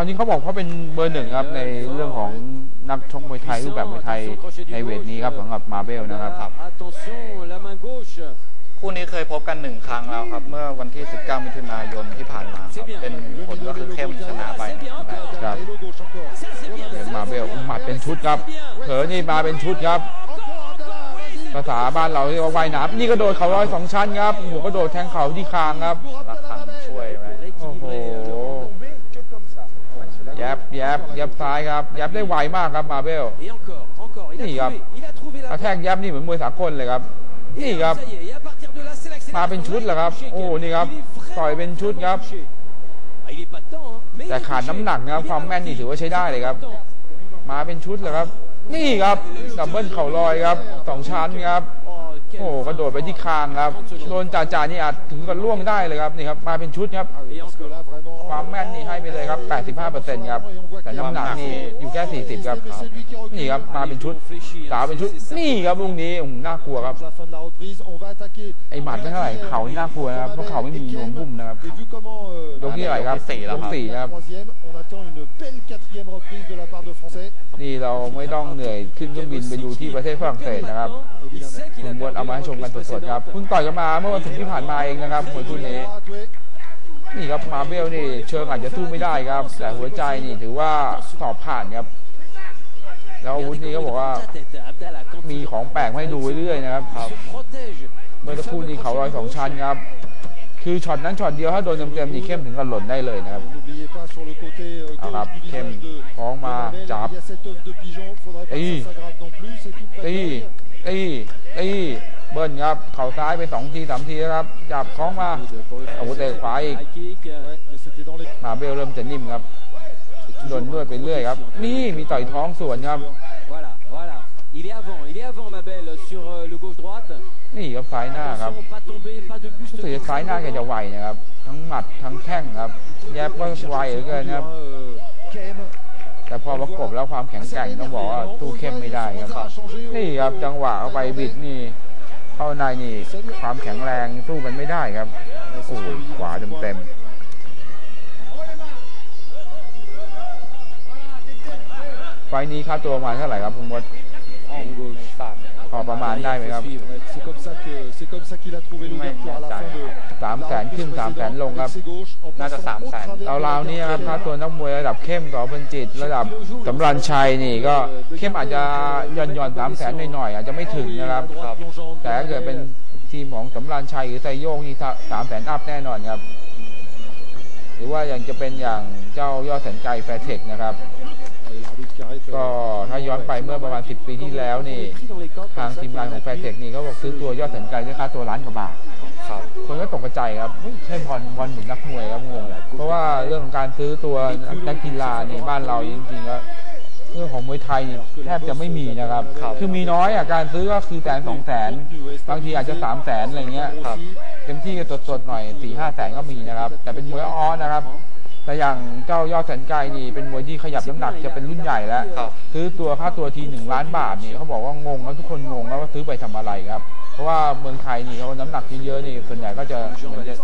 ตอนนี้เขาบอกเขาเป็นเบอร์หนึ่งครับในเรื่องของนักชกมวยไทยรูปแบบมวยไทยในเวทนี้ครับสำหรับมาเบลนะครับ Attention, la main gauche. คู่นี้เคยพบกันหนึ่งครั้งแล้วครับ เมื่อวันที่ 19 มิถุนายนที่ผ่านมาครับเป็นผลก็คือเข้มชนะไปครับเห็นมาเบลหมัดเป็นชุดครับ เผลอนี่มาเป็นชุดครับ ภาษาบ้านเราเรียกว่าว่ายน้ำนี่ก็โดดเขาร้อยสองชั้นครับหัวก็โดดแทงเข่าที่คางครับ รักครั้งช่วยไว้ โอ้โหแยบแยบแยบซ้ายครับแยบได้ไวมากครับมาเบล Et encore, encore. Il a Ni, trouvé, il a trouvé ก la ระแทกแยบนี่เหมือนมวยสากลเลยครับ นี่ครับ Ça y est, et à partir de là, c'est l'accélération. มาเป็นชุดเหรอครับ โอ้นี่ครับ ต่อยเป็นชุดครับ Ah, il est pas dedans, hein. Mais แต่ il est ขาด touché. น้ำหนักนะครับ ความแม่นนี่ถือว่าใช้ได้เลยครับ มาเป็นชุดเหรอครับ นี่ครับดับเบิลเข่าลอยครับสองชั้นครับ Oh, quel โอ้โหกระโดดไปที่คางครับ โดนจ่าจ่านี่อาจถึงกับล่วงได้เลยครับนี่ครับ มาเป็นชุดครับ Et encore. ความแม่นนี่ให้ไปเลยครับ 85%ครับ แต่น้ำหนักนี่อยู่แค่ 40 ครับ นี่ครับมาเป็นชุดสาวเป็นชุด นี่ครับลูกนี้โอ้โหน่ากลัวครับ La fin de la reprise, on va attaquer. ไอหมัดไม่เท่าไหร่เข่านี่น่ากลัวนะครับ เพราะเข่าไม่มีนวมพุ่มนะครับ Et vu comment euh, ยกที่เท่าไหร่ครับยกที่สี่แล้วยคกรับสี่ครับ troisième, on attend une belle quatrième reprise de la part de Français. นี่เราไม่ต้องเหนื่อยขึ้นเครื่องบินไปดูที่ประเทศฝรั่งเศสนะครับ Il sait qu'il คุ a ณบด perdu เอามาให้ชมกันสดๆครับ เพิ่งต่อยกันมาเมื่อวันศุกร์ที่ผ่านมาเองนะครับมวยคู่นี้ droite, ouais. นี่ครับมาเบลนี่เชิงอาจจะสู้ไม่ได้ครับ แต่หัวใจนี่ถือว่าสอบผ่านครับ แล้วอาวุธนี่ก็บอกว่า มีของแปลกให้ดูเรื่อยๆนะครับเมื่อสักครู่นี้เขาลอยสองชั้นครับ คือช็อตนั้นช็อตเดียวถ้าโดนเต็มๆนี่เข้มถึงกับหล่นได้เลยนะครับ N'oubliez pas sur le côté euh, Ah, gauche rap, du Kem, visage de Prends ma Mabel, jab. Il y a cette œuf de pigeon, faudrait pas Et- que ça s'aggrave non plus, c'est tout près ตีตีตี เบิ้ลครับ เข่าซ้ายไปสองทีสามทีครับ จับคล้องมาอาวุธเตะขวาอีกมาเบลเริ่มจะนิ่มครับโดนนวดไปเรื่อยครับ นี่มีต่อยท้องสวนครับ Il est avant, il est avant Mabel sur le gauche-droite. นี่ครับซ้ายหน้าครับรู้สึกซ้ายหน้าแกจะไวนะครับ ทั้งหมัดทั้งแข้งครับ แยบก็ไวเหลือเกินครับ แต่พอประกบแล้วความแข็งแกร่งต้องบอกว่าตู้เข้มไม่ได้ครับ นี่ครับจังหวะเข้าไปบิดนี่ เข้าในนี่ความแข็งแรงสู้กันไม่ได้ครับโอ้ยขวาเต็มๆไฟนี้ค่าตัวมาเท่าไหร่ครับคุณมด พอประมาณได้ไหมครับ Ouais, C'est comme ça que c'est comme ça qu'il a trouvé l'ouverture à la fin de สามแสนขึ้นสามแสนลงครับ Avec ses gauches, en น่าจะ passant สาม au แสน travers ราวๆนี้ครับค่าตัวนักมวยระดับเข้มต่อเพันจิต ระดับสำรันชัยนี่ก็เข้มอาจจะหย่อนหย่อนสามแสนหน่อยๆอาจจะไม่ถึงนะครับ droite plongeante แต่ถ้าเกิดเป็นทีมของสำรานชัยหรือไซโยกนี่สามแสนอัพแน่นอนครับ หรือว่ายังจะเป็นอย่างเจ้ายอดแสนไกลแฟร์เทคนะครับ ก็ euh, ถ้าย้อนไปเมื่อประมาณ 10 ปีที่แล้วนี่ทางทีมงานของแฟร์เทคนี่เขาบอกซื้อตัวยอดแสนไกลด้วยค่าตัวล้านกว่าบาทครับคนก็ตกใจครับเฮ้ยใช่บอลบอลหมุนนักมวยครับงงเพราะว่าเรื่องของการซื้อตัวนักกีฬาในบ้านเราจริงๆแล้วเรื่องของมวยไทยนี่แทบจะไม่มีนะครับ คือมีน้อยอะการซื้อก็คือแสนสองแสนบางทีอาจจะสามแสนอะไรเงี้ยครับเต็มที่ก็สดๆหน่อยสี่ห้าแสนก็มีนะครับ แต่เป็นมวยอ้อนะครับ แต่อย่างเจ้ายอดแสนไกลนี่เป็นมวยที่ขยับน้ำหนักจะเป็นรุ่นใหญ่แล้วครับซื้อตัวค่าตัวทีหนึ่งล้านบาทนี่เขาบอกว่างงแล้วทุกคนงงแล้วว่าซื้อไปทำอะไรครับ เพราะว่าเมืองไทยนี่เขาน้ำหนักเยอะๆนี่ส่วนใหญ่ก็จะเหมือนจะ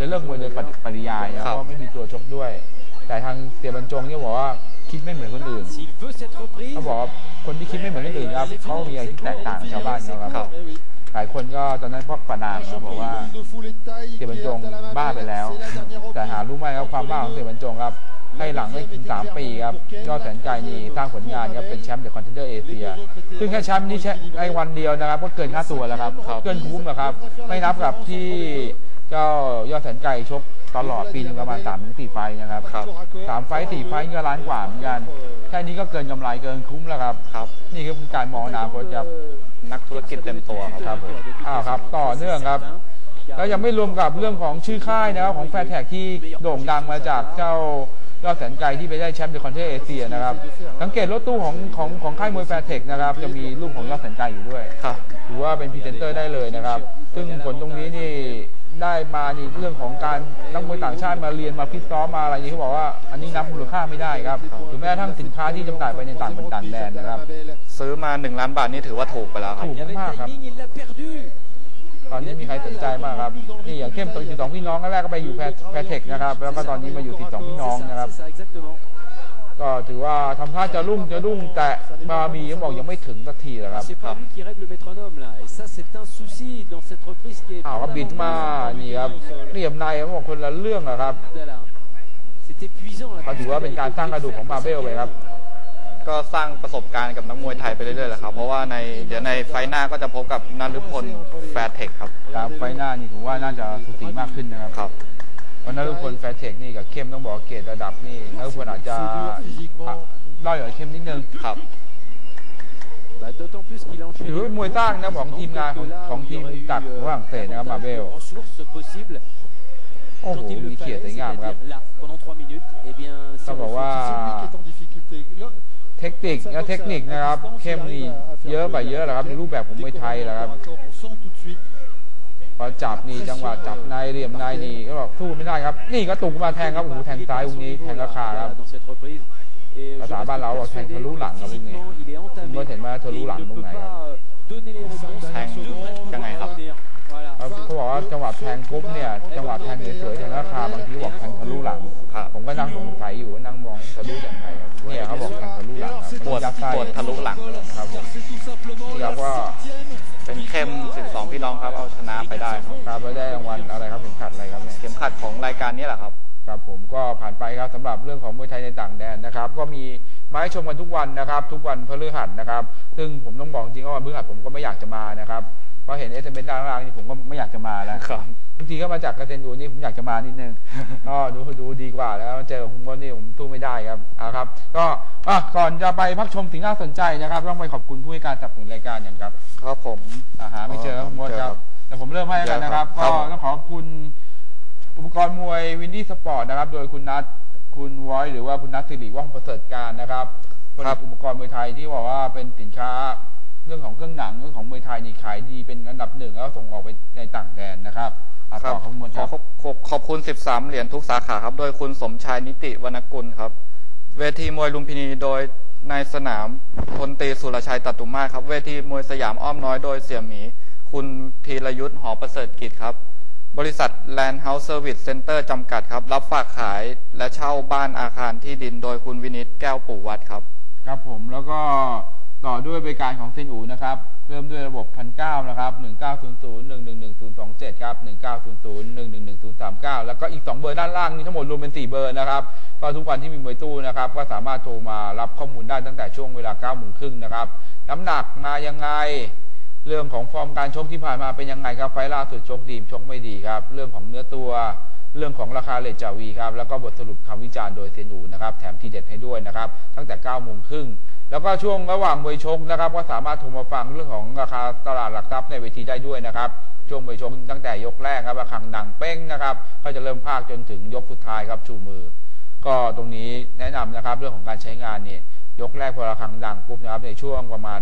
จะเลิกมวยโดยปริยายนะเพราะว่าไม่มีตัวชกด้วย แต่ทางเสียบรรจงเนี่ยบอกว่าคิดไม่เหมือนคนอื่น S'il veut cette reprise, เขาบอกว่าคนที่คิดไม่เหมือนคนอื่นครับเขามีอะไรที่แตกต่างจากชาวบ้านเขาครับ eh oui. ห ลายคนก็ตอนนั้นพวกประนามเขาบอกว่า de foulée de taille เสียบรรจง qui est à la main บ้าไปแล้ว c'est la dernière แต่หา reprise. รู้ไหมครับความบ้าของเสียบรรจงครับให้หลังไม่ถึง3ปีครับยอดแสนไกลนี่สร้างผลงานครับเป็นแชมป์เดอะคอนเทนเดอร์เอเชียซึ่งแค่แชมป์นี้แค่ไอ้วันเดียวนะครับ ก็เกินค่าตัวแล้วครับ เกินคุ้มอะครับ ไม่นับกับที่ เจ้ายอดแสนไกลชกตลอดปีหนึงประมาณ3ามถึงสี่ไฟล์นะครับครับสามไฟล์สี่ไฟล์ก็ล้านกว่าเหมือนกันแค่นี้ก็เกินกำไรเกินคุ้มแล้วครับครับ นี่คือการมองอนาคตครับนักธุรกิจเต็มตัวครับครับผมอ้าวครับ ต่อเนื่องครับแล้วยังไม่รวมกับเรื่องของชื่อค่ายนะครับของแฟร์แท็กที่โด่งดังมาจากเจ้ายอดแสนไกลที่ไปได้แชมป์เดอะคอนเทนเอเชียนะครับ สังเกตรถตู้ของของของค่ายมวยแฟร์เทคนะครับ จะมีรูปของยอดแสนไกลอยู่ด้วยครับถือว่าเป็นพรีเซนเตอร์ได้เลยนะครับ ซึ่งผลตรงนี้นี่ ได้มานี่เรื่องของการนักมวยต่างชาติมาเรียนมาฟิตซ้อมมาอะไรนี้เขาบอกว่าอันนี้นับมูลค่าไม่ได้ครับหรือแม้กระทั่งสินค้าที่จำหน่ายไปในต่างประเทศต่างแดนนะครับ ซื้อมา 1 ล้านบาทนี่ถือว่าถูกไปแล้วครับ ถูก il y avait le timing, il l'a perdu. ตอนนี้มีใครสนใจมากครับนี่อย่างเข้มตัวสิบสองพี่น้องแรกก็ไปอยู่แพทแพทเทคนะครับแล้วก็ตอนนี้มาอยู่สิบสองพี่น้องนะครับ C'est ça, exactement. ก็ถือว่าทำท่าจะรุ่งจะรุ่งแต่บามีก็บอกยังไม่ถึงสักทีแหละครับ C'est pas lui qui règle le métronome là. Et ça, c'est un souci dans cette reprise qui est อ้าวก็บิดมานี่ครับเหลี่ยมในเขาบอกคนละเรื่องอะครับ Voilà. C'est épuisant là. เขาถือว่าเป็นการสร้างกระดูกของมาเบลไปครับ ก็สร้างประสบการณ์กับนักมวยไทยไปเรื่อยๆแหละครับ เพราะว่าในเดี๋ยวในไฟล์หน้าก็จะพบกับนันฤพลแฟร์เทคครับครับไฟหน้านี่ผมว่าน่าจะสูสีมากขึ้นนะครับ ครับเพราะนักคนแฟร์เทคนี่กับเข้มต้องบอกว่าเกรดระดับนี่นักคนอาจจะด้อยกว่าเข้มนิดนึงครับ Bah, D'autant plus qu'il a enchaîné. ถือว่าเป็นมวยสร้างนะของทีมงานของของทีมจากฝรั่งเศสนะครับมาเบล ressources possibles โอ้โห quand il le มีเขียด fallait, สวยงามครับ c'est-à-dire là, pendant 3 minutes, eh bien, c'est ต้องบอกว่า C'est lui qui est en difficulté. Là, เทคนิคและเทคนิคนะครับ เข้มนี่เยอะไปเยอะแหละครับในรูปแบบของมวยไทยแหละครับ พอจับนี่จังหวะจับในเหลี่ยมในนี่ก็บอกสู้ไม่ได้ครับ นี่ก็ตุกมาแทงครับโอ้โหแทงซ้ายตรงนี้แทงราคาครับ dans cette reprise. Et je ภาษา reste บ้านเราบอกแทง persuadé ทะลุหลังครับพวกนี้ physiquement, il est entamé ผมก็เห็นว่าทะลุหลัง et il ตรง ne ไหน peut ครับ pas euh, donner les réponses. แทง Devrait ยังไงครับ revenir. Voilà. เขาเขาบอกว่าจังหวะแทงปุ๊บเนี่ยจังหวะแทงเฉยๆแทงราคาบางทีบอกแทงทะลุหลังครับผมก็นั่งสงสัยอยู่ว่านั่งมองทะลุยังไงครับเนี่ยเขาบอกแทงทะลุหลังครับปวดยัดไส้ปวดทะลุหลังครับผม C'est tout simplement นี่ครับว่า เป็นเข้ม 12 พี่น้องครับ เอาชนะไปได้ครับครับแล้วได้รางวัลอะไรครับเข็มขัดอะไรครับเนี่ยเข็มขัดของรายการนี้แหละครับ ครับผมก็ผ่านไปครับสำหรับเรื่องของมวยไทยในต่างแดนนะครับ ก็มีมาให้ชมกันทุกวันนะครับ ทุกวันพฤหัสนะครับ ซึ่งผมต้องบอกจริงๆว่าวันพฤหัสผมก็ไม่อยากจะมานะครับเพราะเห็นเอสเอ็มเด้านล่างนี่ผมก็ไม่อยากจะมาแล้วครับบางทีก็มาจากกระเซ็นดูนี่ผมอยากจะมานิดนึงก็ดูดูดีกว่าแล้วเจอกับคุณมดนี่ผมตู้ไม่ได้ครับอ่าครับ ก็ อะก่อนจะไปพักชมสิ่งน่าสนใจนะครับ ต้องไปขอบคุณผู้ให้การสนับสนุนรายการอย่างครับครับผมอาหาไม่เจอครับคุณมดครับแต่ผมเริ่มให้แล้วกันนะครับ ครัก็บต้องขอบคุณอุปกรณ์มวยวินดี้สปอร์ตนะครับ โดยคุณนัทคุณวอยหรือว่าคุณนัทสิริว่องประเสริฐการนะครับผลิตอุปกรณ์มวยไทยที่บอกว่าเป็นสินค้าเรื่องของเครื่องหนังเรื่องของมวยไทยนี่ขายดีเป็นอันดับหนึ่งแล้วส่งออกไปในต่างแดนนะครับอะคต่รัอบครับคุณมดขคอรับขอบขอบขอบคุณ 13 เหรียญทุกสาขาครับ โดยคุณสมชายนิติวรรณกุลครับ เวทีมวยลุมพินีโดยนายสนามพลตรีสุรชัยตัตุมาศครับ เวทีมวยสยามอ้อมน้อยโดยเสี่ยหมี คุณธีรยุทธ์หอประเสริฐกิจครับ บริษัทแลนเฮาส์เซอร์วิสเซ็นเตอร์จำกัดครับ รับฝากขายและเช่าบ้านอาคารที่ดินโดยคุณวินิตแก้วปู่วัดครับ ครับผมแล้วก็ ต่อด้วยบริการของเซนอูนะครับ เริ่มด้วยระบบพันเก้านะครับหนึ่งเก้าศูนย์ศูนย์หนึ่งหนึ่งหนึ่งศูนย์สองเจ็ดครับหนึ่งเก้าศูนย์ศูนย์หนึ่งหนึ่งหนึ่งศูนย์สามเก้าแล้วก็อีกสองเบอร์ด้านล่างนี่ทั้งหมดรวมเป็นสี่เบอร์นะครับก็ทุกวันที่มีมวยตู้นะครับก็สามารถโทรมารับข้อมูลได้ตั้งแต่ช่วงเวลาเก้าโมงครึ่งนะครับน้ำหนักมายังไงเรื่องของฟอร์มการชกที่ผ่านมาเป็นยังไงครับ ไฟล่าสุดชกดีมชกไม่ดีครับ เรื่องของเนื้อตัว เรื่องของราคาเลทจาวีครับ แล้วก็บทสรุปคำวิจารณ์โดยเซนอูนะครับ แถมทีเด็ดให้ด้วยนะครับ ตั้งแต่9โมงครึ่ง แล้วก็ช่วงระหว่างมวยชกนะครับ ก็สามารถโทรมาฟังเรื่องของราคาตลาดหลักทรัพย์ในเวทีได้ด้วยนะครับ ช่วงมวยชกตั้งแต่ยกแรกครับระฆังดังเป้งนะครับก็จะเริ่มภาคจนถึงยกสุดท้ายครับชูมือ ก็ตรงนี้แนะนำนะครับเรื่องของการใช้งานเนี่ยยกแรกพอระฆังดังปุ๊บนะครับในช่วงประมาณ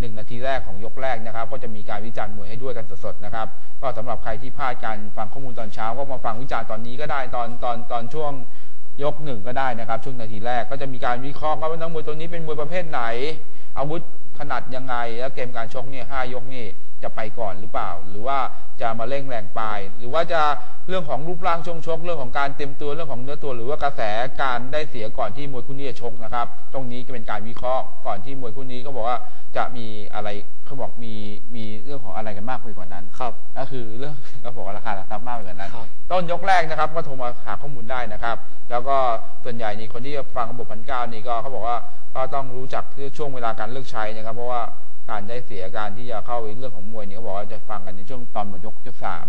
หนึ่งนาทีแรกของยกแรกนะครับ ก็จะมีการวิจารณ์มวยให้ด้วยกันสดๆนะครับ ก็สำหรับใครที่พลาดการฟังข้อมูลตอนเช้า ก็มาฟังวิจารณ์ตอนนี้ก็ได้ตอนตอนตอนช่วง ยกหนึ่งก็ได้นะครับ ช่วงนาทีแรกก็จะมีการวิเคราะห์ว่านักมวยตัวนี้เป็นมวยประเภทไหน อาวุธขนาดยังไง แล้วเกมการชกเนี่ยห้ายกนี่จะไปก่อนหรือเปล่า หรือว่าจะมาเร่งแรงปลายหรือว่าจะเรื่องของรูปร่างช่วงชก เรื่องของการเต็มตัวเรื่องของเนื้อตัว หรือว่ากระแสการได้เสียก่อนที่มวยคู่นี้จะชกนะครับ ตรงนี้ก็เป็นการวิเคราะห์ก่อนที่มวยคู่นี้ก็บอกว่าจะมีอะไร เขาบอกมีมีเรื่องของอะไรกันมากไปกว่านั้น ครับ ก็คือเรื่องก็บอกว่าราคาหลักทรัพย์มากไปกว่านั้น ครับ ต้นยกแรกนะครับก็โทรมาหาข้อมูลได้นะครับ แล้วก็ส่วนใหญ่นี่คนที่ฟังระบบพันเก้านี่ก็เขาบอกว่าก็ต้องรู้จักช่วงเวลาการเลือกใช้นะครับ เพราะว่าการได้เสียการที่จะเข้าเรื่องของมวยนี่เขาบอกว่าจะฟังกันในช่วงตอนหมดยกยกสาม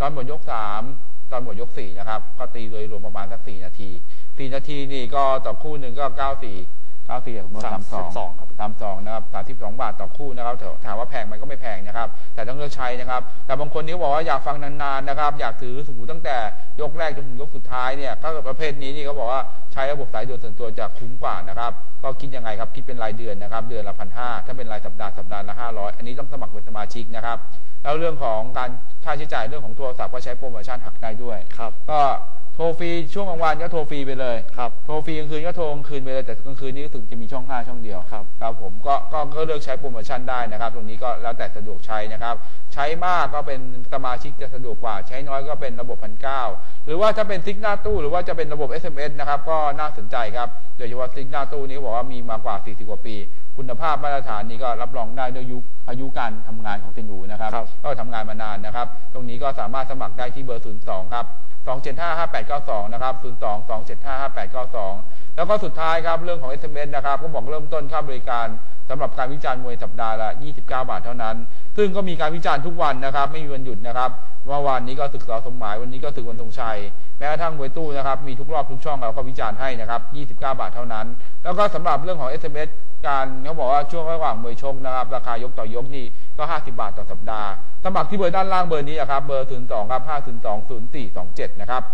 ตอนหมดยกสามตอนหมดยกสี่นะครับ ก็ตีโดยรวมประมาณสักสี่นาทีสี่นาทีนี่ก็ต่อคู่หนึ่งก็เก้าสี่เก้าสี่กับสามสอง32ครับตามซองนะครับสามสิบสองบาทต่อคู่นะครับถถามว่าแพงไหมก็ไม่แพงนะครับ แต่ต้องเลือกใช้นะครับ แต่บางคนนี่บอกว่าอยากฟังนานๆนะครับ อยากถือสมมติตั้งแต่ยกแรกจนถึงยกสุดท้ายเนี่ยก็ประเภทนี้นี่เขาบอกว่าใช้ระบบสายด่วนส่วนตัวจะคุ้มกว่านะครับ ก็คิดยังไงครับคิดเป็นรายเดือนนะครับ เดือนละพันห้าถ้าเป็นรายสัปดาห์สัปดาห์ละห้าร้อยอันนี้ต้องสมัครเป็นสมาชิกนะครับ แล้วเรื่องของการค่าใช้จ่ายเรื่องของโทรศัพท์ก็ใช้โปรโมชั่นหักได้ด้วยครับ ก็โท รฟรีช่วงกลางวันก็โทรฟรีไปเลยครับโทรฟรีกลางคืนก็โทรกลางคืนไปเลยแต่กลางคืนนี้รู้สึกจะมีช่อง 5 ช่องเดียวครับครับผมก็ก็ก็เลือกใช้โปรโมชั่นได้นะครับ ตรงนี้ก็แล้วแต่สะดวกใช้นะครับ ใช้มากก็เป็นสมาชิกจะสะดวกกว่า ใช้น้อยก็เป็นระบบพันเก้าหรือว่าถ้าเป็นซิกหน้าตู้หรือว่าจะเป็นระบบ SMS นะครับก็น่าสนใจครับโดยเฉพาะซิกหน้าตู้นี้เขาบอกว่ามีมากว่า 40 กว่าปีคุณภาพมาตรฐานนี้ก็รับรองได้ด้วยยุคอายุการทำงานของตินอูนะครับครับก็ทำงานมานานนะครับ ตรงนี้ก็สามารถสมัครได้ที่เบอร์ 02 ครับ 2755892 นะครับ 02 2755892 แล้วก็สุดท้ายครับเรื่องของ SMS นะครับก็บอกเริ่มต้นค่าบริการสำหรับการวิจารณ์มวยสัปดาห์ละ 29 บาทเท่านั้น ซึ่งก็มีการวิจารณ์ทุกวันนะครับ ไม่มีวันหยุดนะครับเมื่อวานนี้ก็ศึกสอสมหมายวันนี้ก็ศึกวันธงชัยแม้กระทั่งมวยตู้นะครับมีทุกรอบทุกช่องเราก็วิจารณ์ให้นะครับ 29 บาทเท่านั้น แล้วก็สำหรับเรื่องของ SMS การเขาบอกว่าช่วงระหว่างมวยชกนะครับ ราคายกต่อยกนี่ก็ 50 บาทต่อสัปดาห์สมัครที่เบอร์ด้านล่างเบอร์นี้นะครับเบอร์ 02ครับ502 0427 นะครับ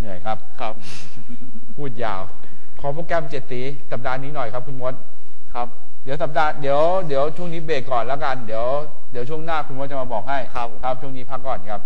เฮ้ยเหนื่อยครับ ครับ พูดยาว ขอโปรแกรมเจ็ดสีสัปดาห์นี้หน่อยครับคุณมด ครับ เดี๋ยวสัปดาห์เดี๋ยวเดี๋ยวช่วงนี้เบรกก่อนแล้วกัน เดี๋ยวเดี๋ยวช่วงหน้าคุณมดจะมาบอกให้ ครับครับช่วงนี้พักก่อนครับ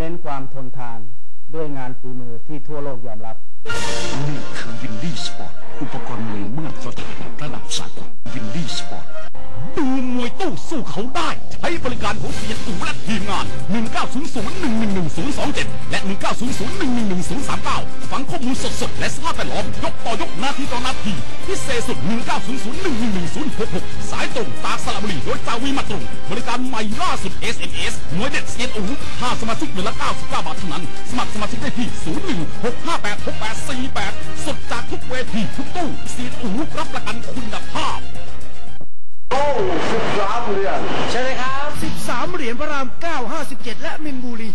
เน้นความทนทานด้วยงานฝีมือที่ทั่วโลกยอมรับ นี่คือวินดี้สปอร์ต อุปกรณ์มวยมาตรฐานระดับสากลวินดี้สปอร์ต ดูมวยตู้สู้เขาได้ ใช้บริการของเสียตู่และทีมงาน 1900-111027 และ 1900-111039 ฟังข้อมูลสดๆ และสภาพแวดล้อม ยกต่อยกนาทีต่อนาทีพิเศษสุด 1900-111066 สายตรงตากสระบุรีโดยจาวีมาตรงบริการใหม่ล่าสุด SMS มวยเด็ดเซียนอูค่าสมาชิกเดือนละ 99 บาทเท่านั้น สมัครสมาชิกได้ที่ 0165868 01-658-6848 สดจากทุกเวทีทุกตู้เซียนอูรับประกันคุณภาพ13 เหรียญพระราม 9 57 และมินบุรี